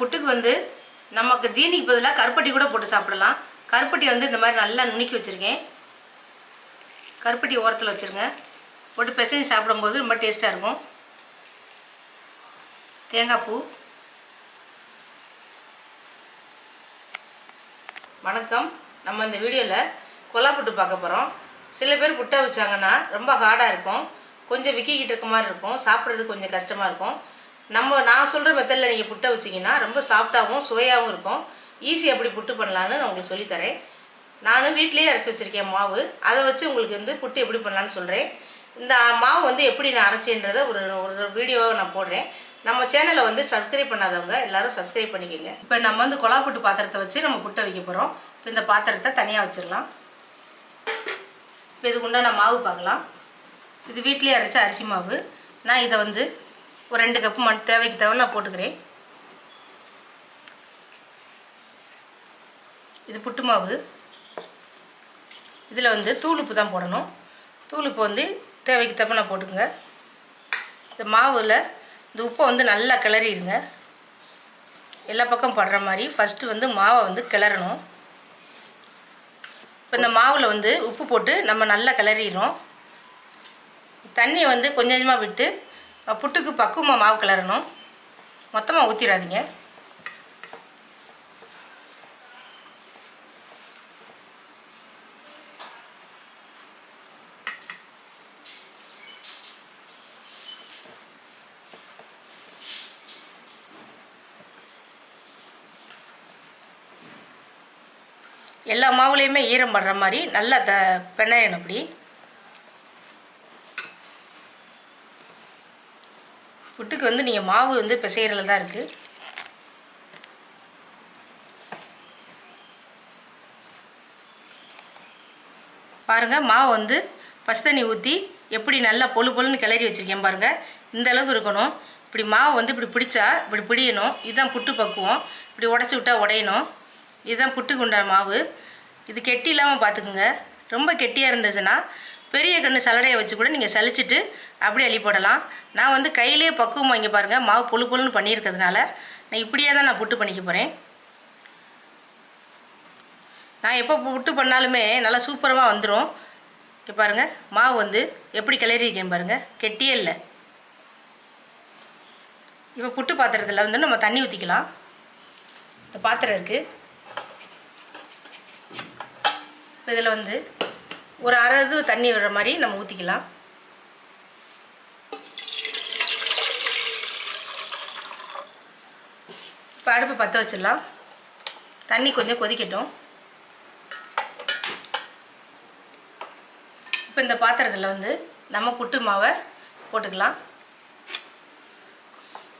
புட்டுக்கு வந்து நமக்கு ஜீனிக்கு பதிலாக கருப்பட்டி கூட போட்டு சாப்பிடலாம். கருப்பட்டி வந்து இந்த மாதிரி நல்லா நுணுக்கி வச்சுருக்கேன். கருப்பட்டி ஓரத்தில் வச்சுருங்க. போட்டு பிசைஞ்சு சாப்பிடும்போது ரொம்ப டேஸ்ட்டாக இருக்கும். தேங்காய் பூ. வணக்கம். நம்ம இந்த வீடியோவில் கொலா புட்டு பார்க்க போகிறோம் சில பேர் புட்டை வச்சாங்கன்னா ரொம்ப ஹார்டாக இருக்கும். கொஞ்சம் விக்கிக்கிட்டு இருக்க மாதிரி இருக்கும். சாப்பிட்றது கொஞ்சம் கஷ்டமாக இருக்கும். நம்ம நான் சொல்கிற மெத்தடில் நீங்கள் புட்டை வச்சிங்கன்னா ரொம்ப சாஃப்டாகவும் சுவையாகவும் இருக்கும். ஈஸி எப்படி புட்டு பண்ணலான்னு நான் உங்களுக்கு சொல்லித்தரேன் நானும் வீட்டிலேயே அரைச்சி வச்சுருக்கேன் மாவு. அதை வச்சு உங்களுக்கு வந்து புட்டு எப்படி பண்ணலான்னு சொல்கிறேன் இந்த மாவு வந்து எப்படி நான் அரைச்சேன்றதை ஒரு ஒரு வீடியோவை நான் போடுறேன். நம்ம சேனலை வந்து சப்ஸ்கிரைப் பண்ணாதவங்க எல்லாரும் சப்ஸ்கிரைப் பண்ணிக்கோங்க. இப்போ நம்ம வந்து கொலா புட்டு பாத்திரத்தை வச்சு நம்ம புட்டை வைக்க போகிறோம் இப்போ இந்த பாத்திரத்தை தனியாக வச்சிடலாம். இப்போ இதுக்கு உண்டான மாவு பார்க்கலாம். இது வீட்டிலேயே அரைச்ச அரிசி மாவு. நான் இதை வந்து ஒரு ரெண்டு கப்பு மண் தேவைக்கு தேவை நான் போட்டுக்கிறேன். இது புட்டு மாவு. இதில் வந்து தூளுப்பு தான் போடணும். தூளுப்பு வந்து தேவைக்கு தப்ப நான் போட்டுக்கோங்க. இந்த மாவில் இந்த உப்பை வந்து நல்லா கிளறிடுங்க. எல்லா பக்கம் படுற மாதிரி ஃபஸ்ட்டு வந்து மாவை வந்து கிளறணும். இப்போ இந்த மாவில் வந்து உப்பு போட்டு நம்ம நல்லா கிளறிடுறோம். தண்ணியை வந்து கொஞ்சம் கொஞ்சமாக விட்டு புட்டுக்கு பக்குவமாக மாவு கிளறணும். மொத்தமாக ஊற்றிடாதீங்க எல்லா மாவுலேயுமே ஈரம் படுற மாதிரி நல்லா த பெண்ணாயணும் அப்படி. புட்டுக்கு வந்து நீங்கள் மாவு வந்து பிசைகிறதுல தான் இருக்குது பாருங்கள் மாவு வந்து பசு தண்ணி ஊற்றி எப்படி நல்லா பொழு பொழுன்னு கிளறி வச்சுருக்கேன் பாருங்கள் இந்த அளவுக்கு இருக்கணும். இப்படி மாவு வந்து இப்படி பிடிச்சா இப்படி பிடியணும். இதுதான் புட்டு பக்குவம். இப்படி உடச்சி விட்டால் உடையணும். இதுதான் புட்டுக்கு உண்டான மாவு. இது கெட்டி இல்லாமல் பார்த்துக்குங்க ரொம்ப கெட்டியாக இருந்துச்சுன்னா பெரிய கன்று சலடையை வச்சு கூட நீங்கள் சலிச்சிட்டு அப்படியே அள்ளி போடலாம். நான் வந்து கையிலே பக்குவம் வாங்கி பாருங்கள் மாவு பொழு புழுன்னு பண்ணியிருக்கிறதுனால நான் இப்படியே தான் நான் புட்டு பண்ணிக்க போகிறேன் நான் எப்போ புட்டு பண்ணாலுமே நல்லா சூப்பரமாக வந்துடும் இங்கே பாருங்கள் மாவு வந்து எப்படி கிளறியிருக்கேன் பாருங்கள் கெட்டியே இல்லை. இப்போ புட்டு பாத்திரத்தில் வந்து நம்ம தண்ணி ஊற்றிக்கலாம் இந்த பாத்திரம் இருக்குது இப்போ இதில் வந்து ஒரு அரை இது தண்ணி விடுற மாதிரி நம்ம ஊற்றிக்கலாம் இப்போ அடுப்பு பற்ற வச்சிடலாம். தண்ணி கொஞ்சம் கொதிக்கட்டும். இப்போ இந்த பாத்திரத்தில் வந்து நம்ம புட்டு மாவை போட்டுக்கலாம்.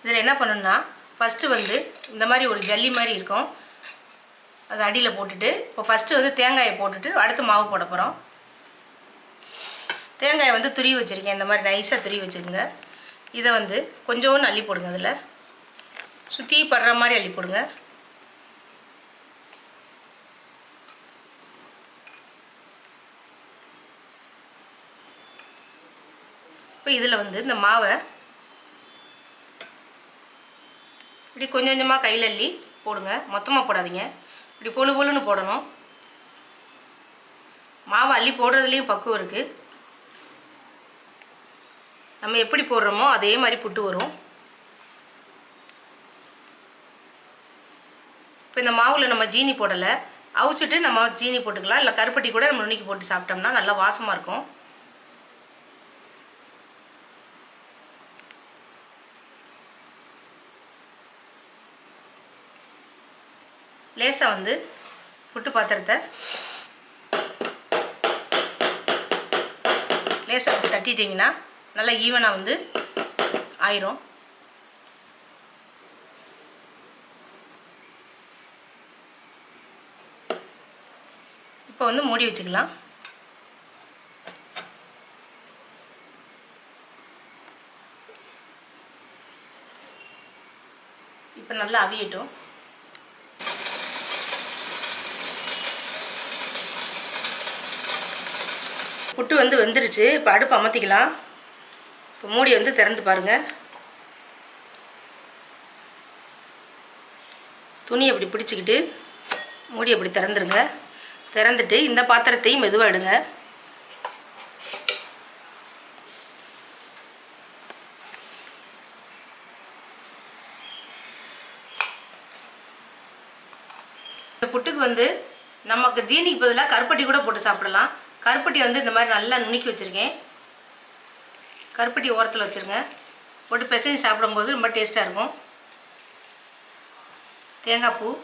இதில் என்ன பண்ணணும்னா ஃபஸ்ட்டு வந்து இந்த மாதிரி ஒரு ஜல்லி மாதிரி இருக்கும். அது அடியில் போட்டுட்டு இப்போ ஃபஸ்ட்டு வந்து தேங்காயை போட்டுட்டு அடுத்து மாவு போட போகிறோம் தேங்காயை வந்து துருவி வச்சுருக்கேன். இந்த மாதிரி நைஸாக துருவி வச்சுருங்க. இதை வந்து கொஞ்சோண்டு அள்ளி போடுங்க அதில். சுற்றி படுற மாதிரி அள்ளி போடுங்க. இப்போ இதில் வந்து இந்த மாவை இப்படி கொஞ்சம் கொஞ்சமாக கையில் அள்ளி போடுங்க. மொத்தமாக போடாதீங்க. இப்படி பொழு பொழுன்னு போடணும். மாவை அள்ளி போடுறதுலேயும் பக்குவம் இருக்குது நம்ம எப்படி போடுறோமோ அதே மாதிரி புட்டு வரும். இப்போ இந்த மாவில் நம்ம ஜீனி போடலை. அவிச்சிட்டு நம்ம ஜீனி போட்டுக்கலாம். இல்லை கருப்பட்டி கூட நம்ம நுணுக்கி போட்டு சாப்பிட்டோம்னா நல்லா வாசமாக இருக்கும். லேசாக வந்து புட்டு பாத்திரத்தை லேசாக அப்படி தட்டிட்டிங்கன்னா நல்லா ஈவனாக வந்து ஆயிரும். இப்போ வந்து மூடி வச்சுக்கலாம். இப்போ நல்லா அவியட்டும். புட்டு வந்து வெந்துருச்சு. இப்போ அடுப்பு அமர்த்திக்கலாம். இப்போ மூடி வந்து திறந்து பாருங்கள் துணி அப்படி பிடிச்சிக்கிட்டு மூடி அப்படி திறந்துருங்க. திறந்துட்டு இந்த பாத்திரத்தையும் மெதுவாக எடுங்க. இந்த புட்டுக்கு வந்து நமக்கு ஜீனிக்கு பதிலாக கருப்பட்டி கூட போட்டு சாப்பிடலாம். கருப்பட்டி வந்து இந்த மாதிரி நல்லா நுணுக்கி வச்சுருக்கேன். கருப்பட்டி ஓரத்தில் வச்சுருங்க. போட்டு பிசைஞ்சு சாப்பிடும்போது ரொம்ப டேஸ்ட்டாக இருக்கும். தேங்காய் பூ.